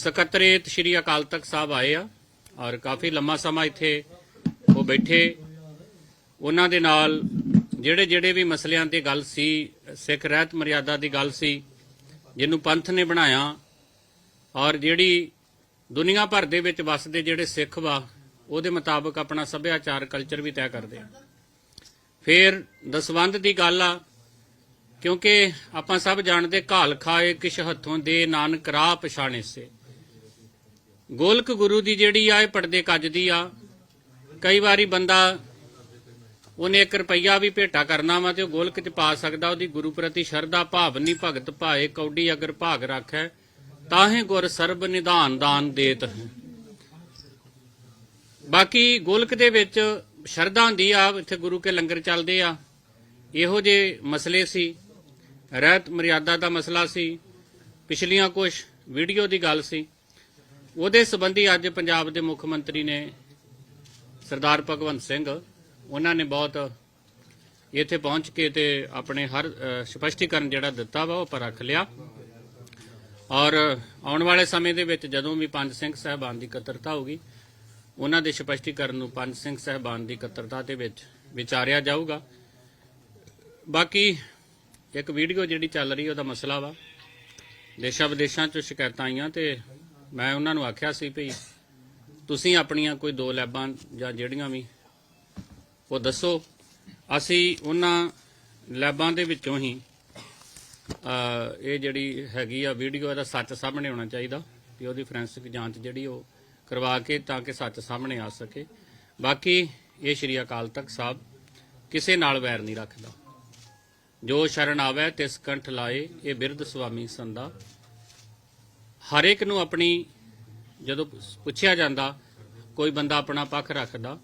ਸਕੱਤਰੇਤ ਸ਼੍ਰੀ ਅਕਾਲ ਤਖਤ ਸਾਹਿਬ ਆਏ ਆ ਔਰ ਕਾਫੀ ਲੰਮਾ ਸਮਾਂ ਇੱਥੇ ਉਹ ਬੈਠੇ। ਉਹਨਾਂ ਦੇ ਨਾਲ ਜਿਹੜੇ ਜਿਹੜੇ ਵੀ ਮਸਲਿਆਂ ਤੇ ਗੱਲ ਸੀ, ਸਿੱਖ ਰਹਿਤ ਮਰਿਆਦਾ ਦੀ ਗੱਲ ਸੀ, ਜਿਹਨੂੰ ਪੰਥ ਨੇ ਬਣਾਇਆ ਔਰ ਜਿਹੜੀ ਦੁਨੀਆ ਭਰ ਦੇ ਵਿੱਚ ਵਸਦੇ ਜਿਹੜੇ ਸਿੱਖ ਵਾ, ਉਹਦੇ ਮੁਤਾਬਕ ਆਪਣਾ ਸੱਭਿਆਚਾਰ ਕਲਚਰ ਵੀ ਤੈਅ ਕਰਦੇ ਆ। ਫਿਰ ਦਸਵੰਧ ਦੀ ਗੱਲ ਆ, ਕਿਉਂਕਿ ਆਪਾਂ ਸਭ ਜਾਣਦੇ ਘਾਲ ਖਾਏ ਕਿਛ ਹੱਥੋਂ ਦੇ, ਨਾਨਕ ਰਾਹ ਪਛਾਣੇ ਸੇ। ਗੋਲਕ ਗੁਰੂ ਦੀ ਜਿਹੜੀ ਆ, ਇਹ ਪਰਦੇ ਕੱਜਦੀ ਆ। ਕਈ ਵਾਰੀ ਬੰਦਾ ਉਹਨੇ 1 ਰੁਪਈਆ ਵੀ ਭੇਟਾ ਕਰਨਾ ਵਾ ਤੇ ਉਹ ਗੋਲਕ ਚ ਪਾ ਸਕਦਾ, ਉਹਦੀ ਗੁਰੂ ਪ੍ਰਤੀ ਸ਼ਰਧਾ, ਭਾਵ ਭਾਵਨੀ ਭਗਤ ਭਾਏ, ਕੌਡੀ ਅਗਰ ਭਾਗ ਰੱਖੈ, ਤਾਹੇ ਗੁਰ ਸਰਬ ਨਿਧਾਨ ਦਾਨ ਦੇਤ ਹੈ। ਬਾਕੀ ਗੋਲਕ ਦੇ ਵਿੱਚ ਸ਼ਰਧਾ ਹੁੰਦੀ ਆ, ਇੱਥੇ ਗੁਰੂ ਕੇ ਲੰਗਰ ਚੱਲਦੇ ਆ। ਇਹੋ ਜੇ ਮਸਲੇ ਸੀ, ਰਹਿਤ ਮਰਿਆਦਾ ਦਾ ਮਸਲਾ ਸੀ, ਪਿਛਲੀਆਂ ਕੁਝ ਵੀਡੀਓ ਦੀ ਗੱਲ ਸੀ। ਉਹਦੇ ਸੰਬੰਧੀ ਅੱਜ ਪੰਜਾਬ ਦੇ ਮੁੱਖ ਮੰਤਰੀ ਨੇ ਸਰਦਾਰ ਭਗਵੰਤ ਸਿੰਘ ਉਹਨਾਂ ਨੇ ਬਹੁਤ ਇੱਥੇ ਪਹੁੰਚ ਕੇ ਤੇ ਆਪਣੇ ਹਰ ਅ, ਸਪਸ਼ਟੀਕਰਨ ਜਿਹੜਾ ਦਿੱਤਾ ਵਾ ਉਹ ਪਰ ਰੱਖ ਲਿਆ। ਔਰ ਆਉਣ ਵਾਲੇ ਸਮੇਂ ਦੇ ਵਿੱਚ ਜਦੋਂ ਵੀ ਪੰਜ ਸਿੰਘ ਸਾਹਿਬਾਨ ਦੀ ਇਕੱਤਰਤਾ ਹੋਗੀ ਉਹਨਾਂ ਦੇ ਸਪਸ਼ਟੀਕਰਨ ਨੂੰ ਪੰਜ ਸਿੰਘ ਸਾਹਿਬਾਨ ਦੀ ਇਕੱਤਰਤਾ ਦੇ ਵਿੱਚ ਵਿਚਾਰਿਆ ਜਾਊਗਾ। ਬਾਕੀ ਇੱਕ ਵੀਡੀਓ ਜਿਹੜੀ ਚੱਲ ਰਹੀ ਉਹਦਾ ਮਸਲਾ ਵਾ ਦੇਸ਼ਾਂ ਵਿਦੇਸ਼ਾਂ ਚ ਸ਼ਿਕਾਇਤਾਂ ਆਈਆਂ ਤੇ ਮੈਂ ਉਹਨਾਂ ਨੂੰ ਆਖਿਆ ਸੀ ਭਈ ਤੁਸੀਂ ਆਪਣੀਆਂ ਕੋਈ ਦੋ ਲੈਬਾਂ ਜਾਂ ਜਿਹੜੀਆਂ ਵੀ, ਉਹ ਦੱਸੋ। ਅਸੀਂ ਉਹਨਾਂ ਲੈਬਾਂ ਦੇ ਵਿੱਚੋਂ ਹੀ ਇਹ ਜਿਹੜੀ ਹੈਗੀ ਆ ਵੀਡੀਓ ਇਹਦਾ ਸੱਚ ਸਾਹਮਣੇ ਆਉਣਾ ਚਾਹੀਦਾ ਵੀ ਉਹਦੀ ਫੋਰੈਂਸਿਕ ਜਾਂਚ ਜਿਹੜੀ ਉਹ ਕਰਵਾ ਕੇ ਤਾਂ ਕਿ ਸੱਚ ਸਾਹਮਣੇ ਆ ਸਕੇ। ਬਾਕੀ ਇਹ ਸ਼੍ਰੀ ਅਕਾਲ ਤਖਤ ਸਾਹਿਬ ਕਿਸੇ ਨਾਲ ਵੈਰ ਨਹੀਂ ਰੱਖਦਾ। ਜੋ ਸ਼ਰਨ ਆਵੇ ਤਿਸ ਕੰਠ ਲਾਏ, ਇਹ ਬਿਰਧ ਸੁਆਮੀ ਸੰਦਾ ਹਰ ਇੱਕ ਨੂੰ ਆਪਣੀ ਜਦੋਂ ਪੁੱਛਿਆ ਜਾਂਦਾ, ਕੋਈ ਬੰਦਾ ਆਪਣਾ ਪੱਖ ਰੱਖਦਾ,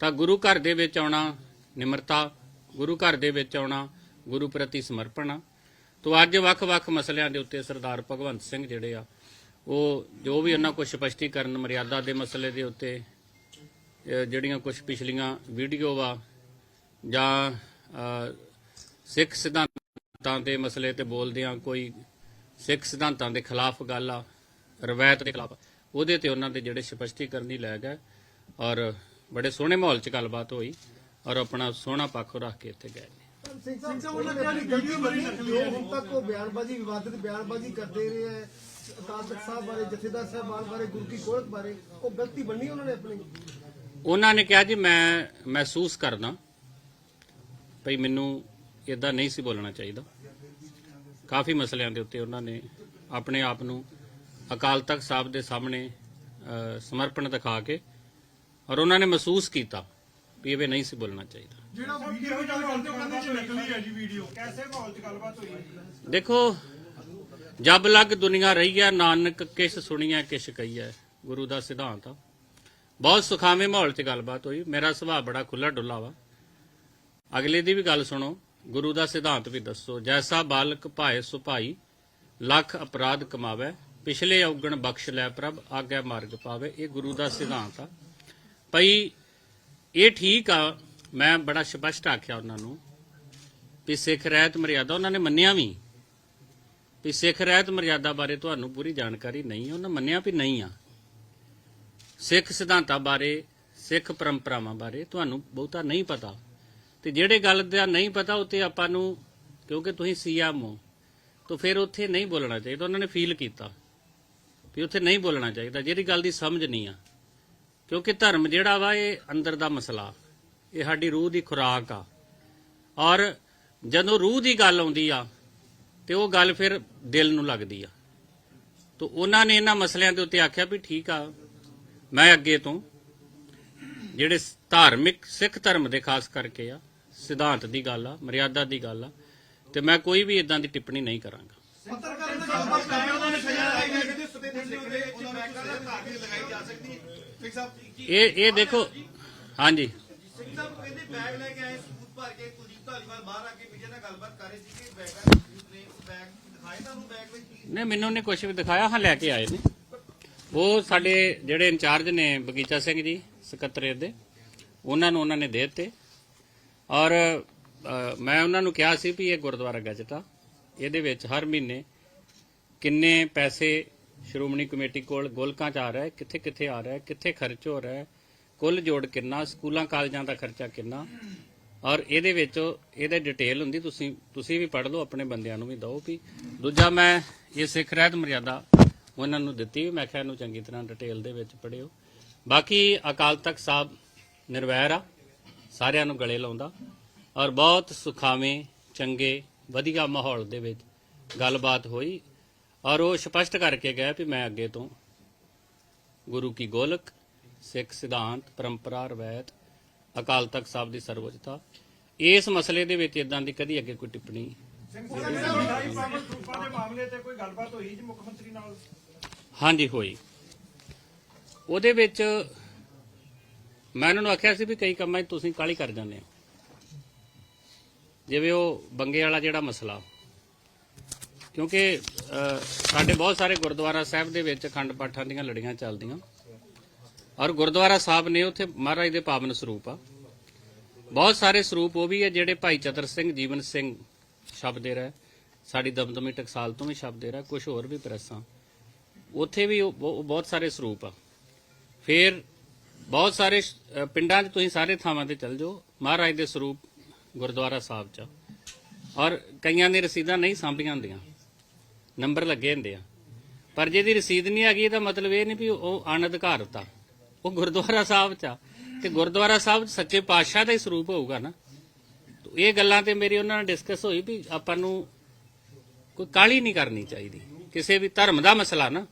ਤਾਂ ਗੁਰੂ ਘਰ ਦੇ ਵਿੱਚ ਆਉਣਾ ਨਿਮਰਤਾ, ਗੁਰੂ ਘਰ ਦੇ ਵਿੱਚ ਆਉਣਾ ਗੁਰੂ ਪ੍ਰਤੀ ਸਮਰਪਣ ਆ। ਤੋ ਅੱਜ ਵੱਖ-ਵੱਖ ਮਸਲਿਆਂ ਦੇ ਉੱਤੇ ਸਰਦਾਰ ਭਗਵੰਤ ਸਿੰਘ ਜਿਹੜੇ ਆ, ਉਹ ਜੋ ਵੀ ਉਹਨਾਂ ਕੋਲ ਸਪਸ਼ਟੀਕਰਨ ਮਰਿਆਦਾ ਦੇ ਮਸਲੇ ਦੇ ਉੱਤੇ ਜਿਹੜੀਆਂ ਕੁਝ ਪਿਛਲੀਆਂ ਵੀਡੀਓ ਵਾ ਜਾਂ ਸਿੱਖ ਸਿਧਾਂਤਾਂ ਦੇ ਮਸਲੇ ਤੇ ਬੋਲਦੇ ਆ ਕੋਈ ਸਿੱਖ ਸਿਧਾਂਤਾਂ ਦੇ ਖਿਲਾਫ ਗੱਲ ਆ, ਰਵਾਇਤ ਦੇ ਖਿਲਾਫ। ਉਹਦੇ ਤੇ ਉਹਨਾਂ ਦੇ ਜਿਹੜੇ ਸਪਸ਼ਟੀਕਰਨ ਹੀ ਲੈ ਗਏ ਔਰ ਬੜੇ ਸੋਹਣੇ ਮਾਹੌਲ 'ਚ ਗੱਲਬਾਤ ਹੋਈ ਔਰ ਆਪਣਾ ਸੋਹਣਾ ਪੱਖ ਰੱਖ ਕੇ ਇੱਥੇ ਗਏ ਨੇ। ਸਿੰਘ ਸਾਹਿਬ ਉਹਨਾਂ ਨੇ ਆਪਣੀ ਗਲਤੀ ਮੰਨੀ ਜੋ ਹੁਣ ਤੱਕ ਉਹ ਬਿਆਨਬਾਜ਼ੀ ਵਿਵਾਦਿਤ ਬਿਆਨਬਾਜ਼ੀ ਕਰਦੇ ਰਹੇ ਹੈ ਅਕਾਲ ਤਖਤ ਸਾਹਿਬ ਬਾਰੇ ਜਥੇਦਾਰ ਸਾਹਿਬਾਨ ਬਾਰੇ ਗੁਰੂ ਕੀ ਗੋਲਕ ਬਾਰੇ ਉਹ ਗਲਤੀ ਮੰਨੀ ਉਹਨਾਂ ਨੇ ਆਪਣੀ ਉਹਨਾਂ ਨੇ ਕਿਹਾ ਜੀ, ਮੈਂ ਮਹਿਸੂਸ ਕਰਦਾ ਭਈ ਮੈਨੂੰ ਇਦਾਂ ਨਹੀਂ ਸੀ ਬੋਲਣਾ ਚਾਹੀਦਾ। ਕਾਫੀ ਮਸਲਿਆਂ ਦੇ ਉੱਤੇ ਉਹਨਾਂ ਨੇ ਆਪਣੇ ਆਪ ਨੂੰ ਅਕਾਲ ਤਖਤ ਸਾਹਿਬ ਦੇ ਸਾਹਮਣੇ ਸਮਰਪਣ ਦਿਖਾ ਕੇ ਔਰ ਉਹਨਾਂ ਨੇ ਮਹਿਸੂਸ ਕੀਤਾ ਵੀ ਇਹ ਨਹੀਂ ਸੀ ਬੋਲਣਾ ਚਾਹੀਦਾ। ਜਿਹੜਾ ਵੀਡੀਓ ਗੱਲ ਕਰਦੇ ਹੋ ਕਹਿੰਦੇ ਜੀ ਨਕਲੀ ਹੈ ਜੀ ਵੀਡੀਓ ਕੈਸੇ ਮਾਹੌਲ 'ਚ ਗੱਲਬਾਤ ਹੋਈ ਦੇਖੋ ਜਬ ਲਗ ਦੁਨੀਆ ਰਹੀ ਹੈ ਨਾਨਕ ਕਿਸ ਸੁਣੀਐ ਕਿਸ ਕਹੀਐ ਗੁਰੂ ਦਾ ਸਿਧਾਂਤ ਆ। ਬਹੁਤ ਸੁਖਾਵੇਂ ਮਾਹੌਲ 'ਚ ਗੱਲਬਾਤ ਹੋਈ। ਮੇਰਾ ਸੁਭਾਅ ਬੜਾ ਖੁੱਲਾ ਡੁੱਲਾ ਵਾ। ਅਗਲੇ ਦੀ ਵੀ ਗੱਲ ਸੁਣੋ। ਗੁਰੂ ਦਾ ਸਿਧਾਂਤ ਵੀ ਦੱਸੋ, ਜੈਸਾ ਬਾਲਕ ਭਾਏ ਸੁਭਾਈ ਲੱਖ ਅਪਰਾਧ ਕਮਾਵੇ, ਪਿਛਲੇ ਔਗਣ ਬਖਸ਼ ਲੈ ਪ੍ਰਭ, ਆਗਿਆ ਮਾਰਗ ਪਾਵੇ। ਇਹ ਗੁਰੂ ਦਾ ਸਿਧਾਂਤ ਆ। ਭਈ, ਇਹ ਠੀਕ ਆ, ਮੈਂ ਬੜਾ ਸਪਸ਼ਟ ਆਖਿਆ ਉਹਨਾਂ ਨੂੰ ਵੀ ਸਿੱਖ ਰਹਿਤ ਮਰਿਆਦਾ, ਉਹਨਾਂ ਨੇ ਮੰਨਿਆ ਵੀ। ਵੀ ਸਿੱਖ ਰਹਿਤ ਮਰਿਆਦਾ ਬਾਰੇ ਤੁਹਾਨੂੰ ਪੂਰੀ ਜਾਣਕਾਰੀ ਨਹੀਂ ਹੈ ਉਹਨਾਂ ਮੰਨਿਆ ਵੀ ਨਹੀਂ ਆ। ਸਿੱਖ ਸਿਧਾਂਤਾਂ ਬਾਰੇ, ਸਿੱਖ ਪਰੰਪਰਾਵਾਂ ਬਾਰੇ ਤੁਹਾਨੂੰ ਬਹੁਤਾ ਨਹੀਂ ਪਤਾ। ਤੇ ਜਿਹੜੇ ਗੱਲ ਦਾ ਨਹੀਂ ਪਤਾ ਉੱਤੇ ਆਪਾਂ ਨੂੰ, ਕਿਉਂਕਿ ਤੁਸੀਂ ਸੀਐਮ ਹੋ, ਤਾਂ ਫਿਰ ਉੱਥੇ ਨਹੀਂ ਬੋਲਣਾ ਚਾਹੀਦਾ। ਉਹਨਾਂ ਨੇ ਫੀਲ ਕੀਤਾ ਵੀ ਉੱਥੇ ਨਹੀਂ ਬੋਲਣਾ ਚਾਹੀਦਾ, ਜਿਹੜੀ ਗੱਲ ਦੀ ਸਮਝ ਨਹੀਂ ਆ। ਕਿਉਂਕਿ ਧਰਮ ਜਿਹੜਾ ਵਾ, ਇਹ ਅੰਦਰ ਦਾ ਮਸਲਾ। ਇਹ ਸਾਡੀ ਰੂਹ ਦੀ ਖੁਰਾਕ ਆ। ਔਰ ਜਦੋਂ ਰੂਹ ਦੀ ਗੱਲ ਆਉਂਦੀ ਆ, ਤੇ ਉਹ ਗੱਲ ਫਿਰ ਦਿਲ ਨੂੰ ਲੱਗਦੀ ਆ। ਤੋ ਉਹਨਾਂ ਨੇ ਇਹਨਾਂ ਮਸਲਿਆਂ ਦੇ ਉੱਤੇ ਆਖਿਆ ਵੀ ਠੀਕ ਆ, ਮੈਂ ਅੱਗੇ ਤੋਂ, ਜਿਹੜੇ ਧਾਰਮਿਕ ਸਿੱਖ ਧਰਮ ਦੇ ਖਾਸ ਕਰਕੇ ਆ ਸਿਧਾਂਤ ਦੀ ਗੱਲ ਆ ਮਰਿਆਦਾ ਦੀ ਗੱਲ ਆ ਤੇ ਮੈਂ ਕੋਈ ਵੀ ਇਦਾਂ ਦੀ ਟਿੱਪਣੀ ਨਹੀਂ ਕਰਾਂਗਾ। ਪੱਤਰਕਾਰ ਨਾਲ ਗੱਲਬਾਤ ਕਰ ਰਹੇ ਉਹਨਾਂ ਨੇ ਸਜ਼ਾ ਲਾਈ ਹੈ ਕਿ ਸਤਿੰਦਰ ਸਿੰਘ ਦੇ ਉਹਨਾਂ ਨੇ ਕਹਿੰਦਾ ਘਾਟ ਨਹੀਂ ਲਗਾਈ ਜਾ ਸਕਦੀ ਸਿੰਘ ਸਾਹਿਬ ਇਹ ਇਹ ਦੇਖੋ ਹਾਂਜੀ। ਸਿੰਘ ਸਾਹਿਬ ਕਹਿੰਦੇ ਬੈਗ ਲੈ ਕੇ ਆਏ ਸਬੂਤ ਭਰ ਕੇ ਕੁਲਜੀਤ ਧਾਲੀਵਾਲ ਬਾਹਰ ਆ ਕੇ ਮੀਡੀਆ ਨਾਲ ਗੱਲਬਾਤ ਕਰ ਰਹੇ ਸੀ ਕਿ ਬੈਗ ਦਾ ਸਬੂਤ ਨੇ ਬੈਗ ਦਿਖਾਏ ਤੁਹਾਨੂੰ ਬੈਗ ਵਿੱਚ ਕੀ? ਨੇ ਮੈਨੂੰ ਨੇ ਕੁਝ ਵੀ ਦਿਖਾਇਆ ਹਾਂ ਲੈ ਕੇ ਆਏ ਨੇ। ਉਹ ਸਾਡੇ ਜਿਹੜੇ ਇੰਚਾਰਜ ਨੇ ਬਗੀਚਾ ਸਿੰਘ ਜੀ ਸਕੱਤਰੇਤ ਦੇ ਉਹਨਾਂ ਨੂੰ ਉਹਨਾਂ ਨੇ ਦੇ ਦਿੱਤੇ। ਔਰ ਮੈਂ ਉਹਨਾਂ ਨੂੰ ਕਿਹਾ ਸੀ ਵੀ ਇਹ ਗੁਰਦੁਆਰਾ ਗਜਟਾ, ਇਹਦੇ ਵਿੱਚ ਹਰ ਮਹੀਨੇ ਕਿੰਨੇ ਪੈਸੇ ਸ਼੍ਰੋਮਣੀ ਕਮੇਟੀ ਕੋਲ ਗੋਲਕਾਂ ਚ ਆ ਰਿਹਾ ਹੈ ਕਿੱਥੇ ਕਿੱਥੇ ਆ ਰਿਹਾ ਹੈ, ਕਿੱਥੇ ਖਰਚ ਹੋ ਰਿਹਾ ਹੈ, ਕੁੱਲ ਜੋੜ ਕਿੰਨਾ, ਸਕੂਲਾਂ, ਕਾਲਜਾਂ ਦਾ ਖਰਚਾ ਕਿੰਨਾ। ਔਰ ਇਹਦੇ ਵਿੱਚ ਇਹਦੇ ਡਿਟੇਲ ਹੁੰਦੀ, ਤੁਸੀਂ ਤੁਸੀਂ ਵੀ ਪੜ੍ਹ ਲਓ, ਆਪਣੇ ਬੰਦਿਆਂ ਨੂੰ ਵੀ ਦਿਓ ਵੀ। ਦੂਜਾ ਮੈਂ ਇਹ ਸਿੱਖ ਰਹਿਤ ਮਰਿਆਦਾ ਉਹਨਾਂ ਨੂੰ ਦਿੱਤੀ ਵੀ, ਮੈਂ ਕਿਹਾ ਇਹਨੂੰ ਚੰਗੀ ਤਰ੍ਹਾਂ ਡਿਟੇਲ ਦੇ ਵਿੱਚ ਪੜ੍ਹਿਓ। ਬਾਕੀ ਅਕਾਲ ਤਖਤ ਸਾਹਿਬ ਨਿਰਵੈਰ ਆ। ਸਾਰਿਆਂ ਨੂੰ ਗਲੇ ਲਾਉਂਦਾ ਔਰ ਬਹੁਤ ਸੁਖਾਵੇਂ, ਚੰਗੇ, ਵਧੀਆ ਮਾਹੌਲ ਦੇ ਵਿੱਚ ਗੱਲਬਾਤ ਹੋਈ ਔਰ ਉਹ ਸਪਸ਼ਟ ਕਰਕੇ ਗਿਆ ਵੀ ਮੈਂ ਅੱਗੇ ਤੋਂ ਗੁਰੂ ਕੀ ਗੋਲਕ, ਸਿੱਖ ਸਿਧਾਂਤ, ਪਰੰਪਰਾ, ਰਵਾਇਤ, ਅਕਾਲ ਤਖਤ ਸਾਹਿਬ ਦੀ ਸਰਵਉੱਚਤਾ। ਇਸ ਮਸਲੇ ਦੇ ਵਿੱਚ ਇਦਾਂ ਦੀ ਕਦੀ ਅੱਗੇ ਕੋਈ ਟਿੱਪਣੀ ਹਾਂਜੀ, ਹੋਈ। ਉਹਦੇ ਵਿੱਚ ਮੈਂ ਉਹਨਾਂ ਨੂੰ ਆਖਿਆ ਸੀ ਵੀ ਕਈ ਕੰਮਾਂ 'ਚ ਤੁਸੀਂ ਕਾਲੀ ਕਰ ਜਾਂਦੇ ਹੋ। ਜਿਵੇਂ ਉਹ ਬੰਗੇ ਵਾਲਾ ਜਿਹੜਾ ਮਸਲਾ। ਕਿਉਂਕਿ ਸਾਡੇ ਬਹੁਤ ਸਾਰੇ ਗੁਰਦੁਆਰਾ ਸਾਹਿਬ ਦੇ ਵਿੱਚ ਅਖੰਡ ਪਾਠਾਂ ਦੀਆਂ ਲੜੀਆਂ ਚੱਲਦੀਆਂ। ਔਰ ਗੁਰਦੁਆਰਾ ਸਾਹਿਬ ਨੇ ਉੱਥੇ ਮਹਾਰਾਜ ਦੇ ਪਾਵਨ ਸਰੂਪ ਆ। ਬਹੁਤ ਸਾਰੇ ਸਰੂਪ ਉਹ ਵੀ ਹੈ ਜਿਹੜੇ ਭਾਈ ਚਤਰ ਸਿੰਘ, ਜੀਵਨ ਸਿੰਘ ਸ਼ਬਦੇ ਰਹਿ। ਸਾਡੀ ਦਮਦਮੀ ਟਕਸਾਲ ਤੋਂ ਵੀ ਸ਼ਬਦੇ ਰਿਹਾ ਕੁਝ ਹੋਰ ਵੀ ਪ੍ਰੈਸਾਂ ਉੱਥੇ ਵੀ ਉਹ ਬਹੁ- ਬਹੁਤ ਸਾਰੇ ਸਰੂਪ ਆ। ਫਿਰ ਬਹੁਤ ਸਾਰੇ ਸ਼- ਅ, ਪਿੰਡਾਂ 'ਚ ਤੁਸੀਂ ਸਾਰੇ ਥਾਵਾਂ ਤੇ ਚੱਲ ਜਾਓ। ਮਹਾਰਾਜ ਦੇ ਸਰੂਪ ਗੁਰਦੁਆਰਾ ਸਾਹਿਬ 'ਚ। ਔਰ ਕਈਆਂ ਦੀ ਰਸੀਦਾਂ ਨਹੀਂ ਸਾਂਭੀਆਂ ਹੁੰਦੀਆਂ। ਨੰਬਰ ਲੱਗੇ ਹੁੰਦੇ ਆ। ਪਰ ਜਿਹਦੀ ਰਸੀਦ ਨਹੀਂ ਹੈਗੀ ਇਹਦਾ ਮਤਲਬ ਇਹ ਨਹੀਂ ਵੀ ਉਹ ਅਣਅਧਿਕਾਰਤ। ਆ ਉਹ ਗੁਰਦੁਆਰਾ ਸਾਹਿਬ 'ਚ ਆ। ਤੇ ਗੁਰਦੁਆਰਾ ਸਾਹਿਬ 'ਚ ਸੱਚੇ ਪਾਤਸ਼ਾਹ ਦਾ ਹੀ ਸਰੂਪ ਹੋਊਗਾ ਨਾ। ਤੇ ਇਹ ਗੱਲਾਂ ਤੇ ਮੇਰੀ ਉਹਨਾਂ ਨਾਲ ਡਿਸਕਸ ਹੋਈ ਵੀ ਆਪਾਂ ਨੂੰ ਕੋਈ ਕਾਲੀ ਨਹੀਂ ਕਰਨੀ ਚਾਹੀਦੀ। ਕਿਸੇ ਵੀ ਧਰਮ ਦਾ ਮਸਲਾ ਨਾ।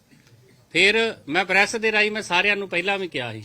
ਫਿਰ ਮੈਂ ਪ੍ਰੈਸ ਦੇ ਰਾਹੀਂ ਮੈਂ ਸਾਰਿਆਂ ਨੂੰ ਪਹਿਲਾਂ ਵੀ ਕਿਹਾ ਸੀ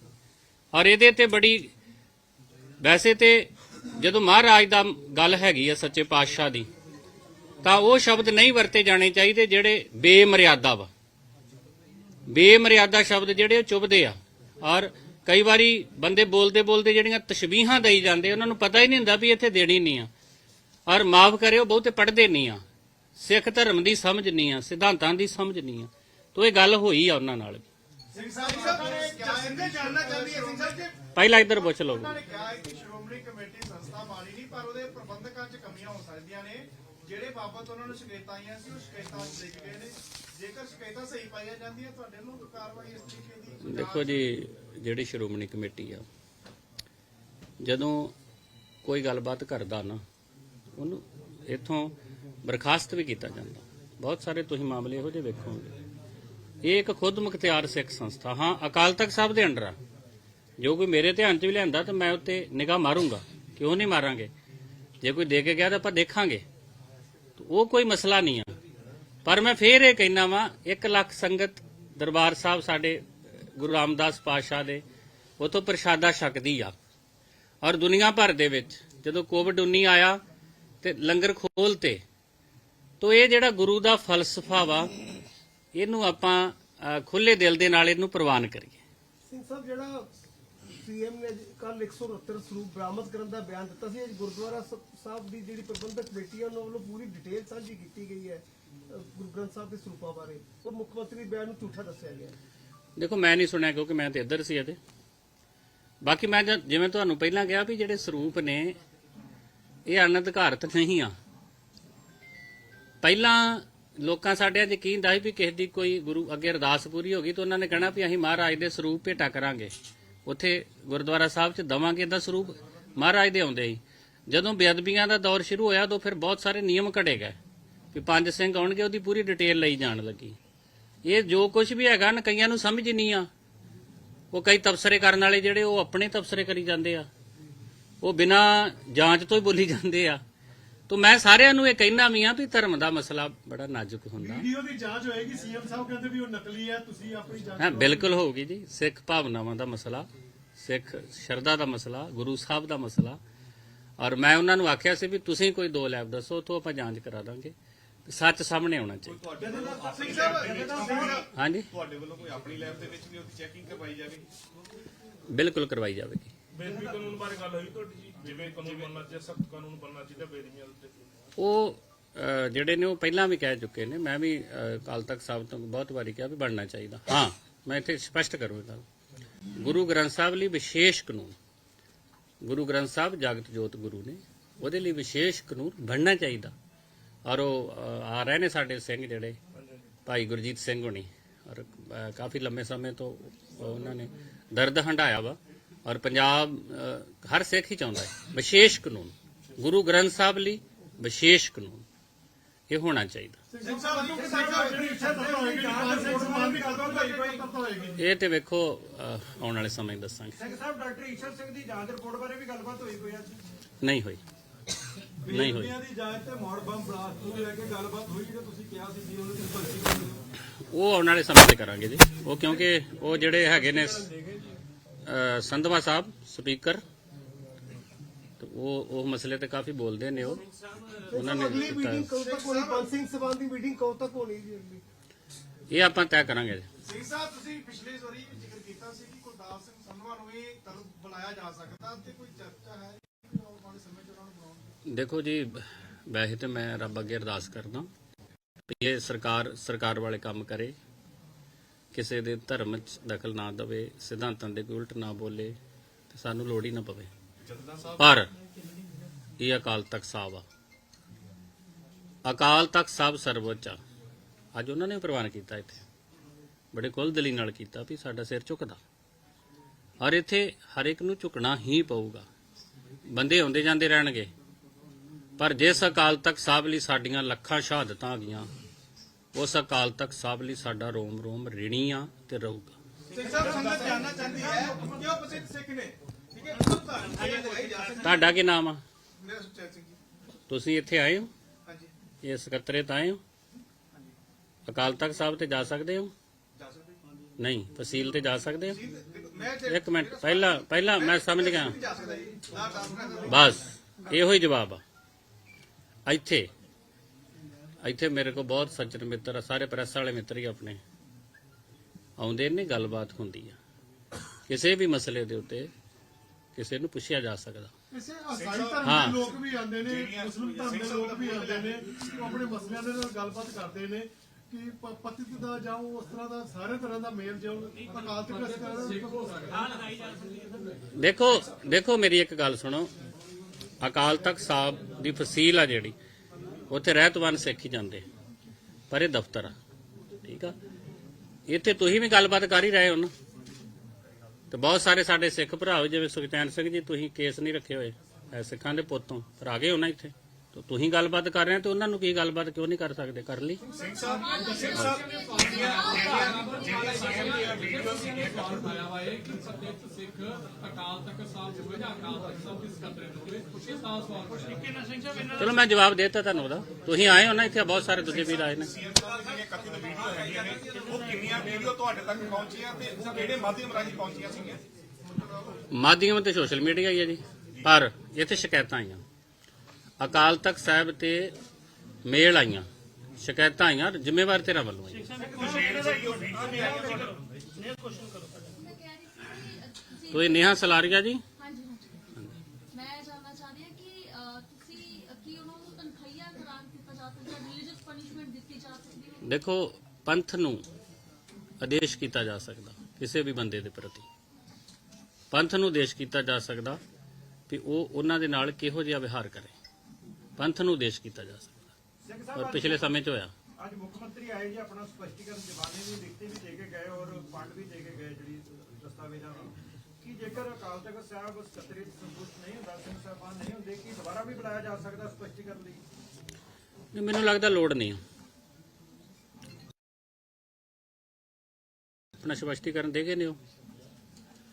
ਔਰ ਇਹਦੇ ਤੇ ਬੜੀ, ਵੈਸੇ ਤੇ ਜਦੋਂ ਮਹਾਰਾਜ ਦਾ ਗੱਲ ਹੈਗੀ ਆ ਸੱਚੇ ਪਾਤਸ਼ਾਹ ਦੀ, ਤਾਂ ਉਹ ਸ਼ਬਦ ਨਹੀਂ ਵਰਤੇ ਜਾਣੇ ਚਾਹੀਦੇ ਜਿਹੜੇ ਬੇਮਰਿਆਦਾ ਵਾ। ਬੇਮਰਿਆਦਾ ਸ਼ਬਦ ਜਿਹੜੇ ਉਹ ਚੁਭਦੇ ਆ। ਔਰ ਕਈ ਵਾਰੀ ਬੰਦੇ ਬੋਲਦੇ ਬੋਲਦੇ ਜਿਹੜੀਆਂ ਤਸ਼ਬੀਹਾਂ ਦੇਈ ਜਾਂਦੇ, ਉਹਨਾਂ ਨੂੰ ਪਤਾ ਹੀ ਨਹੀਂ ਹੁੰਦਾ ਵੀ ਇੱਥੇ ਦੇਣੀ ਨਹੀਂ ਆ। ਔਰ ਮਾਫ ਕਰਿਓ, ਬਹੁਤੇ ਪੜ੍ਹਦੇ ਨਹੀਂ ਆ। ਸਿੱਖ ਧਰਮ ਦੀ ਸਮਝ ਨਹੀਂ ਆ, ਸਿਧਾਂਤਾਂ ਦੀ ਸਮਝ ਨਹੀਂ ਆ। ਤੋ ਇਹ ਗੱਲ ਹੋਈ ਆ ਉਹਨਾਂ ਨਾਲ ਸਿੰਘ ਸਾਹਿਬ ਨੇ ਕਿਹਾ ਹੈ ਕਿ ਜਾਣਨਾ ਚਾਹੁੰਦੀ ਹੈ ਸਿੰਘ ਸਾਹਿਬ ਕਿ ਪਹਿਲਾਂ ਇੱਧਰ ਪੁੱਛ ਲਓ। ਉਹਨਾਂ ਨੇ ਕਿਹਾ ਹੈ ਕਿ ਸ਼੍ਰੋਮਣੀ ਕਮੇਟੀ ਸੰਸਥਾ ਮਾੜੀ ਨਹੀਂ ਪਰ ਉਹਦੇ ਪ੍ਰਬੰਧਕਾਂ 'ਚ ਕਮੀਆਂ ਹੋ ਸਕਦੀਆਂ ਨੇ। ਜਿਹੜੇ ਬਾਬਤ ਉਹਨਾਂ ਨੂੰ ਸ਼ਿਕਾਇਤਾਂ ਆਈਆਂ ਸੀ ਉਹ ਸ਼ਿਕਾਇਤਾਂ ਲਿਖ ਗਏ ਨੇ। ਜੇਕਰ ਸ਼ਿਕਾਇਤਾਂ ਸਹੀ ਪਾਈਆਂ ਜਾਂਦੀਆਂ ਤੁਹਾਡੇ ਨੂੰ ਕਾਰਵਾਈ ਇਸ ਤਰੀਕੇ ਦੀ ਦੇਖੋ ਜੀ ਜਿਹੜੀ ਸ਼੍ਰੋਮਣੀ ਕਮੇਟੀ ਆ ਜਦੋਂ ਕੋਈ ਗੱਲਬਾਤ ਕਰਦਾ ਨਾ ਉਹਨੂੰ ਇੱਥੋਂ ਬਰਖਾਸਤ ਵੀ ਕੀਤਾ ਜਾਂਦਾ। ਬਹੁਤ ਸਾਰੇ ਤੁਸੀਂ ਮਾਮਲੇ ਇਹੋ ਜਿਹੇ ਵੇਖੋਗੇ। ਇਹ ਇੱਕ ਖੁਦ ਮੁਖਤਿਆਰ ਸਿੱਖ ਸੰਸਥਾ। ਹਾਂ, ਅਕਾਲ ਤਖਤ ਸਾਹਿਬ ਦੇ ਅੰਡਰ ਆ। ਜੋ ਕੋਈ ਮੇਰੇ ਧਿਆਨ 'ਚ ਵੀ ਲਿਆਂਦਾ ਤਾਂ ਮੈਂ ਉੱਤੇ ਨਿਗਾਹ ਮਾਰੂੰਗਾ ਕਿਉਂ ਨਹੀਂ ਮਾਰਾਂਗੇ। ਜੇ ਕੋਈ ਦੇ ਕੇ ਗਿਆ ਤਾਂ ਆਪਾਂ ਦੇਖਾਂਗੇ। ਉਹ ਕੋਈ ਮਸਲਾ ਨਹੀਂ ਆ। ਪਰ ਮੈਂ ਫੇਰ ਇਹ ਕਹਿਣਾ ਵਾਂ 1 ਲੱਖ ਸੰਗਤ ਦਰਬਾਰ ਸਾਹਿਬ ਸਾਡੇ ਗੁਰੂ ਰਾਮਦਾਸ ਪਾਤਸ਼ਾਹ ਦੇ, ਉਥੋਂ ਪ੍ਰਸ਼ਾਦਾ ਛਕਦੀ ਆ। ਔਰ ਦੁਨੀਆ ਭਰ ਦੇ ਵਿੱਚ ਜਦੋਂ ਕੋਵਿਡ 19 ਆਇਆ ਤੇ ਲੰਗਰ ਖੋਲਤੇ, ਤੋ ਇਹ ਜਿਹੜਾ ਗੁਰੂ ਦਾ ਫਲਸਫਾ ਵਾ ਇਹਨੂੰ ਆਪਾਂ ਖੁੱਲੇ ਦਿਲ ਦੇ ਨਾਲ ਇਹਨੂੰ ਪ੍ਰਵਾਨ ਕਰੀਏ। ਸਿੰਘ ਸਾਹਿਬ ਜਿਹੜਾ ਸੀਐਮ ਨੇ ਕੱਲ 169 ਸਰੂਪ ਬਰਾਮਦ ਕਰਨ ਦਾ ਬਿਆਨ ਦਿੱਤਾ ਸੀ ਅੱਜ ਗੁਰਦੁਆਰਾ ਸਾਹਿਬ ਦੀ ਜਿਹੜੀ ਪ੍ਰਬੰਧਕ ਕਮੇਟੀ ਹੈ ਉਹਨਾਂ ਵੱਲੋਂ ਪੂਰੀ ਡਿਟੇਲ ਸਾਂਝੀ ਕੀਤੀ ਗਈ ਹੈ ਗੁਰੂ ਗ੍ਰੰਥ ਸਾਹਿਬ ਦੇ ਸਰੂਪਾਂ ਬਾਰੇ। ਉਹ ਮੁੱਖ ਮੰਤਰੀ ਬਿਆਨ ਨੂੰ ਝੂਠਾ ਦੱਸਿਆ ਗਿਆ। ਦੇਖੋ ਮੈਂ ਨਹੀਂ ਸੁਣਿਆ ਕਿਉਂਕਿ ਮੈਂ ਤੇ ਇੱਧਰ ਸੀ ਇਹਦੇ ਬਾਕੀ ਮੈਂ ਜਿਵੇਂ ਤੁਹਾਨੂੰ ਪਹਿਲਾਂ ਕਿਹਾ ਵੀ ਜਿਹੜੇ ਸਰੂਪ ਨੇ ਇਹ ਅਨਧਿਕਾਰਤ ਨਹੀਂ ਆ। ਪਹਿਲਾਂ ਲੋਕਾਂ ਸਾਡੇ 'ਚ ਯਕੀਨ ਦਾ ਸੀ ਵੀ ਕਿਸੇ ਦੀ ਕੋਈ ਗੁਰੂ ਅੱਗੇ ਅਰਦਾਸ ਪੂਰੀ ਹੋ ਗਈ ਤਾਂ ਉਹਨਾਂ ਨੇ ਕਹਿਣਾ ਵੀ ਅਸੀਂ ਮਹਾਰਾਜ ਦੇ ਸਰੂਪ ਭੇਟਾ ਕਰਾਂਗੇ। ਉੱਥੇ ਗੁਰਦੁਆਰਾ ਸਾਹਿਬ 'ਚ ਦਵਾਂਗੇ ਦਾ ਸਰੂਪ। ਮਹਾਰਾਜ ਦੇ ਆਉਂਦੇ ਹੀ। ਜਦੋਂ ਬੇਅਦਬੀਆਂ ਦਾ ਦੌਰ ਸ਼ੁਰੂ ਹੋਇਆ ਤਾਂ ਫਿਰ ਬਹੁਤ ਸਾਰੇ ਨਿਯਮ ਘੜੇ ਗਏ ਵੀ ਪੰਜ ਸਿੰਘ ਆਉਣਗੇ, ਉਹਦੀ ਪੂਰੀ ਡਿਟੇਲ ਲਈ ਜਾਣ ਲੱਗੀ। ਇਹ ਜੋ ਕੁਝ ਵੀ ਹੈਗਾ ਨਾ, ਕਈਆਂ ਨੂੰ ਸਮਝ ਹੀ ਨਹੀਂ ਆ। ਉਹ ਕਈ ਤਬਸਰੇ ਕਰਨ ਵਾਲੇ ਜਿਹੜੇ ਉਹ ਆਪਣੇ ਤਬਸਰੇ ਕਰੀ ਜਾਂਦੇ ਆ। ਉਹ ਬਿਨਾ ਜਾਂਚ ਤੋਂ ਹੀ ਬੋਲੀ ਜਾਂਦੇ ਆ। ਤਾਂ ਮੈਂ ਸਾਰਿਆਂ ਨੂੰ ਇਹ ਕਹਿਣਾ ਵੀ ਆ ਵੀ ਧਰਮ ਦਾ ਮਸਲਾ ਬੜਾ ਨਾਜ਼ੁਕ ਹੁੰਦਾ। ਵੀਡੀਓ ਦੀ ਜਾਂਚ ਹੋਏਗੀ ਸੀਐਮ ਸਾਹਿਬ ਕਹਿੰਦੇ ਵੀ ਉਹ ਨਕਲੀ ਹੈ ਤੁਸੀਂ ਆਪਣੀ ਜਾਂਚ ਹਾਂ ਬਿਲਕੁਲ ਹੋਊਗੀ ਜੀ ਸਿੱਖ ਭਾਵਨਾਵਾਂ ਦਾ ਮਸਲਾ ਸਿੱਖ ਸ਼ਰਧਾ ਦਾ ਮਸਲਾ ਗੁਰੂ ਸਾਹਿਬ ਦਾ ਮਸਲਾ। ਔਰ ਮੈਂ ਉਹਨਾਂ ਨੂੰ ਆਖਿਆ ਸੀ ਵੀ ਤੁਸੀਂ ਕੋਈ ਦੋ ਲੈਬ ਦੱਸੋ ਤੋਂ ਆਪਾਂ ਜਾਂਚ ਕਰਾ ਦਾਂਗੇ। ਸੱਚ ਸਾਹਮਣੇ ਆਉਣਾ ਚਾਹੀਦਾ। ਹਾਂਜੀ। ਤੁਹਾਡੇ ਵੱਲੋਂ ਕੋਈ ਆਪਣੀ ਲੈਬ ਦੇ ਵਿੱਚ ਵੀ ਉਹਦੀ ਚੈਕਿੰਗ ਕਰਵਾਈ ਜਾਵੇ ਬਿਲਕੁਲ ਕਰਵਾਈ ਜਾਵੇਗੀ। ਬੇਦਬੀ ਕਾਨੂੰਨ ਬਾਰੇ ਗੱਲ ਹੋਈ ਤੁਹਾਡੀ ਜੀ? ਜਿਵੇਂ ਕਾਨੂੰਨ ਬਣਨਾ ਚਾਹੀਦਾ ਸਖਤ ਕਾਨੂੰਨ ਬਣਨਾ ਚਾਹੀਦਾ ਬੇਦਬੀਆਂ ਉੱਤੇ ਉਹ ਅਹ, ਜਿਹੜੇ ਨੇ ਉਹ ਪਹਿਲਾਂ ਵੀ ਕਹਿ ਚੁੱਕੇ ਨੇ ਮੈਂ ਵੀ ਅਹ, ਅਕਾਲ ਸਾਹਿਬ ਤੋਂ ਬਹੁਤ ਵਾਰੀ ਕਿਹਾ ਵੀ ਬਣਨਾ ਚਾਹੀਦਾ। ਹਾਂ ਮੈਂ ਇੱਥੇ ਸਪਸ਼ਟ ਕਰੂੰਗਾ ਗੱਲ। ਗੁਰੂ ਗ੍ਰੰਥ ਸਾਹਿਬ ਲਈ ਵਿਸ਼ੇਸ਼ ਕਾਨੂੰਨ ਗੁਰੂ ਗ੍ਰੰਥ ਸਾਹਿਬ ਜਗਤ ਜੋਤ ਗੁਰੂ ਨੇ ਉਹਦੇ ਲਈ ਵਿਸ਼ੇਸ਼ ਕਾਨੂੰਨ ਬਣਨਾ ਚਾਹੀਦਾ। ਔਰ ਉਹ ਅਹ, ਆ ਰਹੇ ਨੇ ਸਾਡੇ ਸਿੰਘ ਜਿਹੜੇ ਭਾਈ ਗੁਰਜੀਤ ਸਿੰਘ ਹੋਣੀ ਔਰ ਅਹ, ਕਾਫੀ ਲੰਮੇ ਸਮੇਂ ਤੋਂ ਉਹਨਾਂ ਨੇ ਦਰਦ ਹੰਢਾਇਆ ਵਾ। ਔਰ ਪੰਜਾਬ ਹਰ ਸਿੱਖ ਹੀ ਚਾਹੁੰਦਾ ਹੈ। ਵਿਸ਼ੇਸ਼ ਕਾਨੂੰਨ। ਗੁਰੂ ਗ੍ਰੰਥ ਸਾਹਿਬ ਲਈ ਵਿਸ਼ੇਸ਼ ਕਾਨੂੰਨ। ਇਹ ਹੋਣਾ ਚਾਹੀਦਾ। ਜਿਹੜੀ ਤਾਂ ਤਾਂ ਇਹ ਤੇ ਵੇਖੋ ਆਉਣ ਵਾਲੇ ਸਮੇਂ ਦੱਸਾਂਗੇ। ਸਿੰਘ ਸਾਹਿਬ ਡਾਕਟਰ ਈਸ਼ਰ ਸਿੰਘ ਦੀ ਜਾਂਚ ਰਿਪੋਰਟ ਬਾਰੇ ਵੀ ਗੱਲਬਾਤ ਹੋਈ ਕੋਈ ਅੱਜ। ਨਹੀਂ ਹੋਈ। ਨਹੀਂ ਹੋਈ। ਦੀ ਜਾਂਚ ਤੇ ਮੋੜ ਬੰਬ ਬਲਾਸਟ ਨੂੰ ਲੈ ਕੇ ਗੱਲਬਾਤ ਹੋਈ ਜੇ ਤੁਸੀਂ ਕਿਹਾ ਸੀ ਵੀ ਉਹਨੂੰ ਤੁਸੀਂ ਭਰਤੀ ਉਹ ਆਉਣ ਵਾਲੇ ਸਮੇਂ ਤੇ ਕਰਾਂਗੇ ਜੀ। ਉਹ ਕਿਉਂਕਿ ਉਹ ਜਿਹੜੇ ਹੈਗੇ ਨੇ ਸੰਧਵਾ ਸਾਹਿਬ ਸਪੀਕਰ। ਤੇ ਉਹ ਉਹ ਮਸਲੇ ਤੇ ਕਾਫੀ ਬੋਲਦੇ ਨੇ ਉਹ। ਉਹਨਾਂ ਨੇ ਅਗਲੀ ਮੀਟਿੰਗ ਕਦੋਂ ਤੱਕ ਹੋਣੀ? ਪੰਜ ਸਿੰਘ ਸਭਾ ਦੀ ਮੀਟਿੰਗ ਕਦੋਂ ਤੱਕ ਹੋਣੀ ਜੀ ਅਗਲੀ? ਇਹ ਆਪਾਂ ਤੈਅ ਕਰਾਂਗੇ। ਜੀ ਸਿੰਘ ਸਾਹਿਬ ਤੁਸੀਂ ਪਿਛਲੇ ਵਾਰੀ ਵੀ ਜ਼ਿਕਰ ਕੀਤਾ ਸੀ ਕਿ ਗੁਰਦਾਸ ਸਿੰਘ ਸੰਧਵਾ ਨੂੰ ਵੀ ਤਰ ਬੁਲਾਇਆ ਜਾ ਸਕਦਾ ਤੇ ਕੋਈ ਚਰਚਾ ਹੈ ਕਿ ਆਉਣ ਵਾਲੇ ਸਮੇਂ 'ਚ ਉਹਨਾਂ ਨੂੰ ਬੁਲਾਉਣ ਦੀ? ਦੇਖੋ ਜੀ ਵੈਸੇ ਤੇ ਮੈਂ ਰੱਬ ਅੱਗੇ ਅਰਦਾਸ ਕਰਦਾ ਵੀ ਇਹ ਸਰਕਾਰ ਸਰਕਾਰ ਵਾਲੇ ਕੰਮ ਕਰੇ। ਕਿਸੇ ਦੇ ਧਰਮ 'ਚ ਦਖਲ ਨਾ ਦੇਵੇ, ਸਿਧਾਂਤਾਂ ਦੇ ਕੋਈ ਉਲਟ ਨਾ ਬੋਲੇ, ਤੇ ਸਾਨੂੰ ਲੋੜ ਹੀ ਨਾ ਪਵੇ। ਪਰ ਇਹ ਅਕਾਲ ਤਖਤ ਸਾਹਿਬ ਆ। ਅਕਾਲ ਤਖਤ ਸਾਹਿਬ ਸਰਵੋੱਚ ਆ। ਅੱਜ ਉਹਨਾਂ ਨੇ ਪ੍ਰਵਾਨ ਕੀਤਾ ਇੱਥੇ। ਬੜੇ ਕੁਲ ਦਿਲੀ ਨਾਲ ਕੀਤਾ ਵੀ ਸਾਡਾ ਸਿਰ ਝੁਕਦਾ। ਔਰ ਇੱਥੇ ਹਰ ਇੱਕ ਨੂੰ ਝੁਕਣਾ ਹੀ ਪਊਗਾ। ਬੰਦੇ ਆਉਂਦੇ ਜਾਂਦੇ ਰਹਿਣਗੇ। ਪਰ ਜਿਸ ਅਕਾਲ ਤਖਤ ਸਾਹਿਬ ਲਈ ਸਾਡੀਆਂ ਲੱਖਾਂ ਸ਼ਹਾਦਤਾਂ ਆ ਗਈਆਂ ਉਸ ਅਕਾਲ ਤਖਤ ਸਾਹਿਬ ਲਈ ਸਾਡਾ ਰੋਮ ਰੋਮ ਰਿਣੀ ਆ ਤੇ ਰਹੂਗਾ। ਤੁਹਾਡਾ ਕੀ ਨਾਮ ਆ? ਤੁਸੀਂ ਇੱਥੇ ਆਏ ਹੋ? ਹਾਂਜੀ। ਇਹ ਸਕੱਤਰੇਤ ਆਏ ਹੋ? ਅਕਾਲ ਤਖਤ ਸਾਹਿਬ ਤੇ ਜਾ ਸਕਦੇ ਹੋ? ਨਹੀਂ ਤਹਿਸੀਲ ਤੇ ਜਾ ਸਕਦੇ ਹੋ? ਇੱਕ ਮਿੰਟ ਪਹਿਲਾਂ ਪਹਿਲਾਂ ਮੈਂ ਸਮਝ ਗਿਆ। ਬਸ ਇਹੋ ਹੀ ਜਵਾਬ ਆ। ਇੱਥੇ ਇੱਥੇ ਮੇਰੇ ਕੋਲ ਬਹੁਤ ਸੱਜਣ ਮਿੱਤਰ ਆ ਸਾਰੇ ਪ੍ਰੈਸ ਵਾਲੇ ਮਿੱਤਰ ਹੀ ਆਪਣੇ ਆਉਂਦੇ ਨੇ ਗੱਲਬਾਤ ਹੁੰਦੀ ਆ ਕਿਸੇ ਵੀ ਮਸਲੇ ਦੇ ਉੱਤੇ ਕਿਸੇ ਨੂੰ ਪੁੱਛਿਆ ਜਾ ਸਕਦਾ ਕਿਸੇ ਅਸਾਈ ਧਰਮ ਹਾਂ। ਦੇ ਲੋਕ ਵੀ ਆਉਂਦੇ ਨੇ ਮੁਸਲਿਮ ਧਰਮ ਦੇ ਲੋਕ ਵੀ ਆਉਂਦੇ ਨੇ ਉਹ ਆਪਣੇ ਮਸਲਿਆਂ ਦੇ ਨਾਲ ਗੱਲਬਾਤ ਕਰਦੇ ਨੇ ਕਿ ਪ- ਪਤਿਤ ਦਾ ਜਾਂ ਉਹ ਉਸ ਤਰ੍ਹਾਂ ਦਾ ਸਾਰੇ ਤਰ੍ਹਾਂ ਦਾ ਮੇਲ ਜੋਲ ਅਕਾਲ ਤਖਤ ਇਸ ਤਰ੍ਹਾਂ ਦਾ ਹੋ ਸਕਦਾ ਦੇਖੋ ਦੇਖੋ ਮੇਰੀ ਇੱਕ ਗੱਲ ਸੁਣੋ ਅਕਾਲ ਤਖਤ ਸਾਹਿਬ ਦੀ ਫਸੀਲ ਆ ਜਿਹੜੀ ਉੱਥੇ ਰਹਿਤਵਾਨ ਸਿੱਖ ਹੀ ਜਾਂਦੇ ਪਰ ਇਹ ਦਫ਼ਤਰ ਆ, ਠੀਕ ਆ? ਇੱਥੇ ਤੁਸੀਂ ਵੀ ਗੱਲਬਾਤ ਕਰ ਹੀ ਰਹੇ ਹੋ ਨਾ। ਤੇ ਬਹੁਤ ਸਾਰੇ ਸਾਡੇ ਸਿੱਖ ਭਰਾ ਜਿਵੇਂ ਸੁਖਚੈਨ ਸਿੰਘ ਜੀ, ਤੁਸੀਂ ਕੇਸ ਨਹੀਂ ਰੱਖੇ ਹੋਏ ਐ ਸਿੱਖਾਂ ਦੇ ਪੁੱਤੋਂ ਪਰ ਆ ਗਏ ਹੋ ਨਾ ਇੱਥੇ? ਤੇ ਤੁਸੀਂ ਗੱਲਬਾਤ ਕਰ ਰਹੇ ਹੋ ਤੇ ਉਹਨਾਂ ਨੂੰ ਕੀ ਗੱਲਬਾਤ ਕਿਉਂ ਨਹੀਂ ਕਰ ਸਕਦੇ? ਕਰ ਲਈ। ਸਿੰਘ ਸਾਹਿਬ ਸਿੰਘ ਸਾਹਿਬ ਆਇਆ ਵਾ ਹੈ ਕਿ ਪ੍ਰਤੇਕ ਸਿੱਖ ਅਕਾਲ ਤਖਤ ਸਾਹਿਬ ਹੋਵੇ ਜਾਂ ਅਕਾਲ ਤਖਤ ਸਾਹਿਬ ਦੀ ਸਕੱਤਰੇਤ ਹੋਵੇ ਇਹ ਸਾਫ਼ ਸਵਾਲ ਪੁੱਛਿਆ। ਚਲੋ ਮੈਂ ਜਵਾਬ ਦੇਤਾ ਤੁਹਾਨੂੰ ਉਹਦਾ। ਤੁਸੀਂ ਆਏ ਹੋ ਨਾ ਇੱਥੇ ਬਹੁਤ ਸਾਰੇ ਦੂਜੇ ਵੀਰ ਆਏ ਨੇ। ਸੀਐਮ ਸਾਹਿਬ ਦੀਆਂ ਕਥਿਤ ਵੀਡੀਓ ਹੈਗੀਆਂ ਨੇ ਉਹ ਕਿੰਨੀਆਂ ਵੀਡੀਓ ਤੁਹਾਡੇ ਤੱਕ ਪਹੁੰਚੀਆਂ ਤੇ ਕਿਹੜੇ ਮਾਧਿਅਮ ਰਾਹੀਂ ਪਹੁੰਚੀਆਂ ਸੀਗੀਆਂ? ਮਾਧਿਅਮ ਤੇ ਸੋਸ਼ਲ ਮੀਡੀਆ ਹੀ ਹੈ ਜੀ ਪਰ ਇੱਥੇ ਸ਼ਿਕਾਇਤਾਂ ਆਈਆਂ। ਅਕਾਲ ਤਖਤ ਸਾਹਿਬ ਤੇ ਮੇਲ ਆਈਆਂ ਸ਼ਿਕਾਇਤਾਂ ਆਈਆਂ ਜ਼ਿੰਮੇਵਾਰ ਤੇਰਾ ਵੱਲੋਂ ਆਈਆਂ। ਤੋ ਇਹ ਨੇਹਾ ਸਲਾਰੀਆ ਜੀ? ਹਾਂਜੀ ਹਾਂਜੀ। ਮੈਂ ਜਾਨਣਾ ਚਾਹਦੀ ਹਾਂ ਕਿ ਅਹ, ਤੁਸੀਂ ਅਹ, ਕੀ ਉਹਨਾਂ ਨੂੰ ਤਨਖਾਹੀਆ ਕਰਾਨ ਕੀਤਾ ਜਾ ਸਕਦਾ ਰਿਲੀਜੀਅਸ ਪਨਿਸ਼ਮੈਂਟ ਦਿੱਤੀ ਜਾ ਸਕਦੀ ਹੈ? ਦੇਖੋ ਪੰਥ ਨੂੰ ਆਦੇਸ਼ ਕੀਤਾ ਜਾ ਸਕਦਾ ਕਿਸੇ ਵੀ ਬੰਦੇ ਦੇ ਪ੍ਰਤੀ। ਪੰਥ ਨੂੰ ਆਦੇਸ਼ ਕੀਤਾ ਜਾ ਸਕਦਾ ਕਿ ਉਹ ਉਹਨਾਂ ਦੇ ਨਾਲ ਕਿਹੋ ਜਿਹਾ ਵਿਹਾਰ ਕਰੇ। ਪੰਥ ਨੂੰ ਆਦੇਸ਼ ਕੀਤਾ ਜਾ ਸਕਦਾ। ਔਰ ਪਿਛਲੇ ਸਮੇਂ 'ਚ ਹੋਇਆ। ਅੱਜ ਮੁੱਖ ਮੰਤਰੀ ਆਏ ਜੀ ਆਪਣਾ ਸਪਸ਼ਟੀਕਰਨ ਜ਼ਬਾਨੀ ਵੀ ਲਿਖਤੀ ਵੀ ਦੇ ਕੇ ਗਏ ਔਰ ਫੰਡ ਵੀ ਦੇ ਕੇ ਗਏ ਜਿਹੜੀ ਦਸਤਾਵੇਜ਼ਾਂ ਕਿ ਜੇਕਰ ਅਕਾਲ ਤਖਤ ਸਾਹਿਬ ਸਕੱਤਰੀ ਸੰਤੁਸ਼ਟ ਨਹੀਂ ਹੁੰਦਾ ਸਿੰਘ ਸਾਹਿਬਾਨ ਨਹੀਂ ਹੁੰਦੇ ਕਿ ਦੁਬਾਰਾ ਵੀ ਬੁਲਾਇਆ ਜਾ ਸਕਦਾ ਸਪਸ਼ਟੀਕਰਨ ਲਈ? ਨਹੀਂ, ਮੈਨੂੰ ਲੱਗਦਾ ਲੋੜ ਨਹੀਂ ਆਪਣਾ ਸਪਸ਼ਟੀਕਰਨ ਦੇ ਗਏ ਨੇ ਉਹ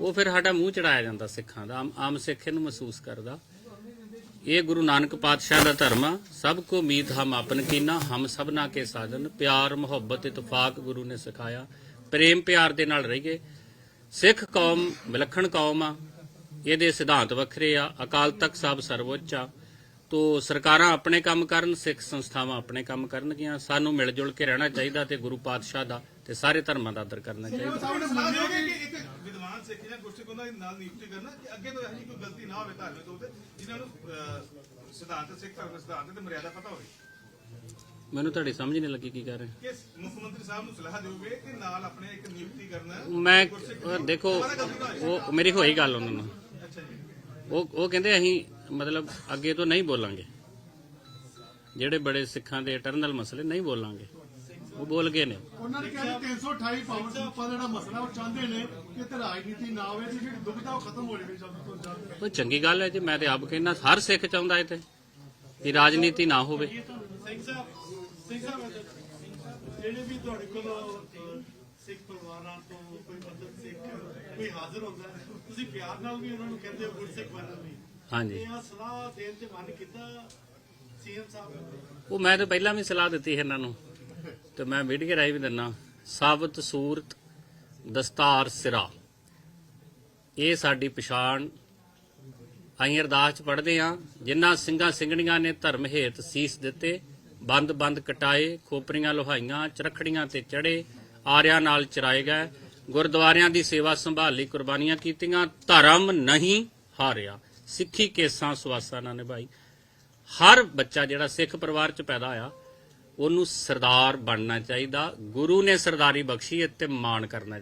ਉਹ ਫਿਰ ਸਾਡਾ ਮੂੰਹ ਚੜਾਇਆ ਜਾਂਦਾ ਸਿੱਖਾਂ ਦਾ, ਆਮ- ਸਿੱਖ ਇਹਨੂੰ ਮਹਿਸੂਸ ਕਰਦਾ। ਇਹ ਗੁਰੂ ਨਾਨਕ ਪਾਤਸ਼ਾਹ ਦਾ ਧਰਮ ਆ, ਸਭ ਕੋ ਉਮੀਦ ਹਮ ਆਪਨ ਕੀਨਾ, ਹਮ ਸਭਨਾ ਕੇ ਸਾਜਨ, ਪਿਆਰ, ਮੁਹੱਬਤ, ਇਤਫਾਕ ਗੁਰੂ ਨੇ ਸਿਖਾਇਆ। ਪ੍ਰੇਮ ਪਿਆਰ ਦੇ ਨਾਲ ਰਹੀਏ। ਸਿੱਖ ਕੌਮ ਵਿਲੱਖਣ ਕੌਮ ਆ, ਇਹਦੇ ਸਿਧਾਂਤ ਵੱਖਰੇ ਆ, ਅਕਾਲ ਤਖਤ ਸਾਹਿਬ ਸਰਵਉੱਚ ਆ। ਤੋ ਸਰਕਾਰਾਂ ਆਪਣੇ ਕੰਮ ਕਰਨ, ਸਿੱਖ ਸੰਸਥਾਵਾਂ ਆਪਣੇ ਕੰਮ ਕਰਨਗੀਆਂ, ਸਾਨੂੰ ਮਿਲ ਜੁਲ ਕੇ ਰਹਿਣਾ ਚਾਹੀਦਾ ਤੇ ਗੁਰੂ ਪਾਤਸ਼ਾਹ ਦਾ ਤੇ ਸਾਰੇ ਧਰਮਾਂ ਦਾ ਆਦਰ ਕਰਨਾ ਚਾਹੀਦਾ। ਸਾਹਿਬ ਨੇ ਸਲਾਹ ਮੰਨਿਆ ਦਿਓਗੇ ਕਿ ਕਿ ਇੱਕ ਵਿਦਵਾਨ ਸਿੱਖ ਜਾਂ ਗੁਰਸਿੱਖ ਉਹਨਾਂ ਦੇ ਨਾਲ ਨਿਯੁਕਤੀ ਕਰਨਾ ਕਿ ਅੱਗੇ ਤੋਂ ਇਹੋ ਜਿਹੀ ਕੋਈ ਗਲਤੀ ਨਾ ਹੋਵੇ ਧਾਰਮਿਕ ਤੌਰ ਤੇ ਜਿਨ੍ਹਾਂ ਨੂੰ ਅਹ, ਸਿਧਾਂਤ ਸਿੱਖ ਧਰਮ ਦੇ ਸਿਧਾਂਤ ਤੇ ਮਰਿਆਦਾ ਪਤਾ ਹੋਵੇ। ਮੈਨੂੰ ਤੁਹਾਡੀ ਸਮਝ ਨਹੀਂ ਲੱਗੀ ਕੀ ਕਰ ਰਹੇ ਕਿ ਮੁੱਖ ਮੰਤਰੀ ਸਾਹਿਬ ਨੂੰ ਸਲਾਹ ਦਿਓਗੇ ਕਿ ਨਾਲ ਆਪਣੇ ਇੱਕ ਨਿਯੁਕਤੀ ਕਰਨਾ ਮੈਂ ਦੇਖੋ ਉਹ ਮੇਰੀ ਹੋਈ ਗੱਲ ਉਹਨਾਂ ਨਾਲ। ਉਹ ਉਹ ਕਹਿੰਦੇ ਅਸੀਂ ਮਤਲਬ ਅੱਗੇ ਤੋਂ ਨਹੀਂ ਬੋਲਾਂਗੇ। ਜਿਹੜੇ ਬੜੇ ਸਿੱਖਾਂ ਦੇ ਇਟਰਨਲ ਮਸਲੇ ਨਹੀਂ ਬੋਲਾਂਗੇ। ਉਹ ਬੋਲ ਗਏ ਨੇ। ਉਹਨਾਂ ਨੇ ਕਿਹਾ ਕਿ 328 ਪਾਵਰ ਸੁਪਾ ਦਾ ਜਿਹੜਾ ਮਸਲਾ ਉਹ ਚਾਹੁੰਦੇ ਨੇ ਕਿ ਤੇ ਰਾਜਨੀਤੀ ਨਾ ਹੋਵੇ ਤੇ ਜਿਹੜੀ ਦੁਬਿਧਾ ਉਹ ਖਤਮ ਹੋ ਜਾਵੇ ਜਲਦੀ ਤੋਂ ਜਲਦ ਉਹ ਚੰਗੀ ਗੱਲ ਹੈ ਜੀ ਮੈਂ ਤੇ ਆਪ ਕਹਿੰਦਾ ਹਰ ਸਿੱਖ ਚਾਹੁੰਦਾ ਇਹ ਤੇ ਕਿ ਰਾਜਨੀਤੀ ਨਾ ਹੋਵੇ। ਸਿੰਘ ਸਾਹਿਬ ਸਿੰਘ ਸਾਹਿਬ ਜਿਹੜੇ ਵੀ ਤੁਹਾਡੇ ਕੋਲ ਸਿੱਖ ਪਰਿਵਾਰਾਂ ਤੋਂ ਕੋਈ ਮਦਦ ਸਿੱਖ ਕੋਈ ਹਾਜ਼ਰ ਹੁੰਦਾ ਹੈ, ਤੁਸੀਂ ਪਿਆਰ ਨਾਲ ਵੀ ਉਹਨਾਂ ਨੂੰ ਕਹਿੰਦੇ ਹੋ ਗੁਰਸਿੱਖ ਬਣਨ ਲਈ। ਹਾਂਜੀ। ਇਹ ਆ ਸਲਾਹ ਦੇਣ ਤੇ ਮਨ ਕੀਤਾ ਸੀਐਮ ਸਾਹਿਬ? ਨੇ ਉਹ ਮੈਂ ਤਾਂ ਪਹਿਲਾਂ ਵੀ ਸਲਾਹ ਦਿੱਤੀ ਸੀ ਇਹਨਾਂ ਨੂੰ। ਤੇ ਮੈਂ ਮੀਡੀਆ ਰਾਹੀਂ ਵੀ ਦਿੰਨਾ। ਸਾਬਤ ਸੂਰਤ ਦਸਤਾਰ ਸਿਰਾ। ਇਹ ਸਾਡੀ ਪਛਾਣ। ਅਸੀਂ ਅਰਦਾਸ ਚ ਪੜਦੇ ਆ ਜਿਨ੍ਹਾਂ ਸਿੰਘਾਂ ਸਿੰਘਣੀਆਂ ਨੇ ਧਰਮ ਹੇਤ ਸੀਸ ਦਿੱਤੇ, ਬੰਦ ਬੰਦ ਕਟਾਏ, ਖੋਪਰੀਆਂ ਲੋਹਾਈਆਂ, ਚਰਖੜੀਆਂ ਤੇ ਚੜੇ ਆਰਿਆਂ ਨਾਲ ਚਰਾਏ ਗਏ, ਗੁਰਦੁਆਰਿਆਂ ਦੀ ਸੇਵਾ ਸੰਭਾਲੀ ਕੁਰਬਾਨੀਆਂ ਕੀਤੀਆਂ, ਧਰਮ ਨਹੀਂ ਹਾਰਿਆ। ਸਿੱਖੀ ਕੇਸਾਂ ਸੁਆਸਾਂ ਨਾਲ ਨਿਭਾਈ। ਹਰ ਬੱਚਾ ਜਿਹੜਾ ਸਿੱਖ ਪਰਿਵਾਰ ਚ ਪੈਦਾ ਹੋਇਆ ਉਹਨੂੰ ਸਰਦਾਰ ਬਣਨਾ ਚਾਹੀਦਾ ਗੁਰੂ ਨੇ ਸਰਦਾਰੀ ਬਖਸ਼ੀ ਹੈ ਤੇ ਮਾਣ ਕਰਨਾ